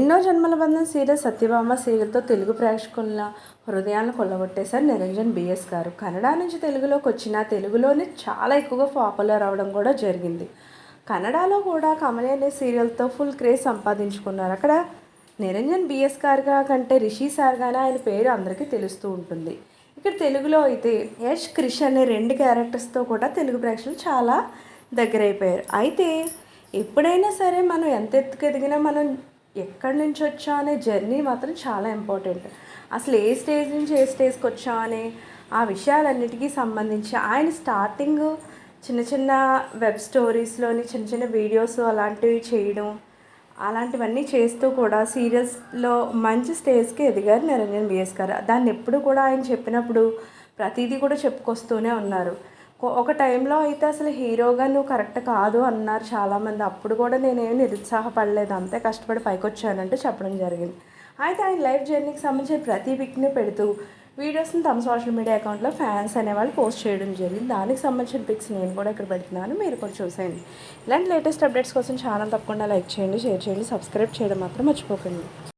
ఎన్నో జన్మల బంధం సీరియల్ సత్యభామ సీరియల్తో తెలుగు ప్రేక్షకుల హృదయాలను కొల్లగొట్టేశారు నిరంజన్ బిఎస్ గారు. కన్నడ నుంచి తెలుగులోకి వచ్చిన తెలుగులోనే చాలా ఎక్కువగా పాపులర్ అవడం కూడా జరిగింది. కన్నడలో కూడా కమలి అనే సీరియల్తో ఫుల్ క్రేజ్ సంపాదించుకున్నారు. అక్కడ నిరంజన్ బిఎస్ గారుగా కంటే రిషి సార్గానే ఆయన పేరు అందరికీ తెలుస్తూ ఉంటుంది. ఇక్కడ తెలుగులో అయితే యష్ క్రిష్ అనే రెండు క్యారెక్టర్స్తో కూడా తెలుగు ప్రేక్షకులు చాలా దగ్గరైపోయారు. అయితే ఎప్పుడైనా సరే మనం ఎంత ఎత్తుకు ఎదిగినా మనం ఎక్కడి నుంచి వచ్చా అనే జర్నీ మాత్రం చాలా ఇంపార్టెంట్. అసలు ఏ స్టేజ్ నుంచి ఏ స్టేజ్కి వచ్చా అనే ఆ విషయాలన్నిటికీ సంబంధించి ఆయన స్టార్టింగ్ చిన్న చిన్న వెబ్ స్టోరీస్లోని చిన్న చిన్న వీడియోస్ అలాంటివి చేయడం అలాంటివన్నీ చేస్తూ కూడా సీరియల్స్లో మంచి స్టేజ్కి ఎదిగారు నిరంజన్ బిఎస్ గారు. దాన్ని ఎప్పుడు కూడా ఆయన చెప్పినప్పుడు ప్రతిదీ కూడా చెప్పుకొస్తూనే ఉన్నారు. ఒక టైంలో అయితే అసలు హీరోగా నువ్వు కరెక్ట్ కాదు అన్నారు చాలామంది. అప్పుడు కూడా నేనేం నిరుత్సాహపడలేదు. అంతే కష్టపడి పైకి వచ్చానంటూ చెప్పడం జరిగింది. అయితే ఆయన లైఫ్ జర్నీకి సంబంధించిన ప్రతి పిక్ని పెడుతూ వీడియోస్ని తమ సోషల్ మీడియా అకౌంట్లో ఫ్యాన్స్ అనేవాళ్ళు పోస్ట్ చేయడం జరిగింది. దానికి సంబంధించిన పిక్స్ నేను కూడా ఇక్కడ పెడుతున్నాను. మీరు కూడా చూసేయండి. ఇలాంటి లేటెస్ట్ అప్డేట్స్ కోసం ఛానల్ తప్పకుండా లైక్ చేయండి షేర్ చేయండి సబ్స్క్రైబ్ చేయడం మాత్రం మర్చిపోకండి.